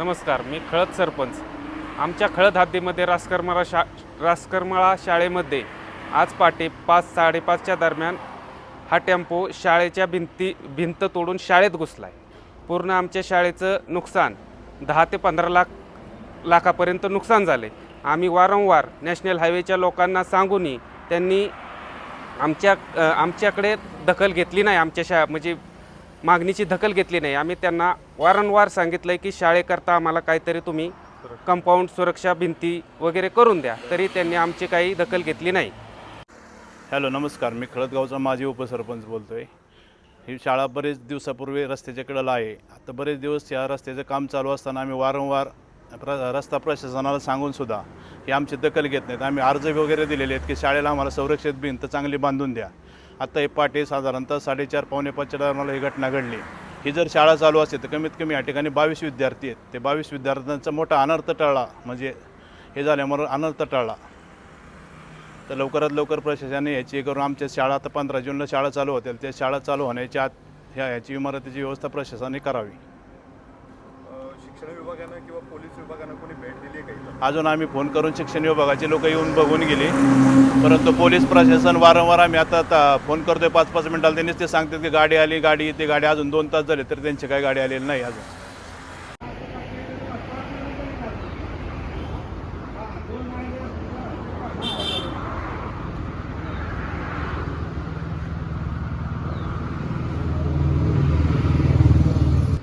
नमस्कार मी खळद सरपंच. आमच्या खळद हद्दीमध्ये रासकर्मळा शा रासकर्मळा शाळेमध्ये आज पहाटे पाच साडेपाचच्या दरम्यान हा टेम्पो शाळेच्या भिंती भिंत तोडून शाळेत घुसला आहे पूर्ण आमच्या शाळेचं नुकसान दहा ते पंधरा लाख लाखापर्यंत नुकसान झाले आम्ही वारंवार नॅशनल हायवेच्या लोकांना सांगूनही त्यांनी आमच्या आमच्याकडे दखल घेतली नाही आमच्या शा म्हणजे मागणीची दखल घेतली नाही. आम्ही त्यांना वारंवार सांगितलं आहे की शाळेकरता आम्हाला काहीतरी तुम्ही कंपाऊंड सुरक्षा भिंती वगैरे करून द्या. तरी त्यांनी आमची काही दखल घेतली नाही. हॅलो नमस्कार. मी खळदगावचा माजी उपसरपंच बोलतो आहे ही शाळा बरेच दिवसापूर्वी रस्त्याच्या कडेला आहे. आता बरेच दिवस या रस्त्याचं काम चालू असताना आम्ही वारंवार प्र रस्ता प्रशासनाला सांगून सुद्धा आमची दखल घेत नाहीत. आम्ही अर्ज वगैरे दिलेले आहेत की शाळेला आम्हाला संरक्षित भिंत चांगली बांधून द्या. आत्ता हे पहाटे साधारणतः साडेचार पावणे पाचच्या दरम्यान ही घटना घडली. ही जर शाळा चालू असते तर कमीत कमी या ठिकाणी बावीस विद्यार्थी आहेत. ते बावीस विद्यार्थ्यांचा मोठा अनर्थ टळला. म्हणजे हे झाल्यामुळे अनर्थ टळला. तर लवकरात लवकर प्रशासनाने याची करून आमच्या शाळा आता पंधरा जूनला शाळा चालू होतील. त्या शाळा चालू होण्याच्या आत ह्या ह्याची इमारतीची व्यवस्था प्रशासनाने करावी. शिक्षण विभागानं किंवा पोलीस विभागानं कोणी भेट दिली काही अजून आम्ही फोन करून शिक्षण विभागाचे लोक येऊन बघून गेले. परंतु पोलीस प्रशासन वारंवार आम्ही आता आता फोन करतोय पाच पाच मिनिटाला त्यांनीच ते सांगतात की गाडी आली गाडी येते गाडी अजून दोन तास झाले तर त्यांची काही गाडी आलेली नाही अजून.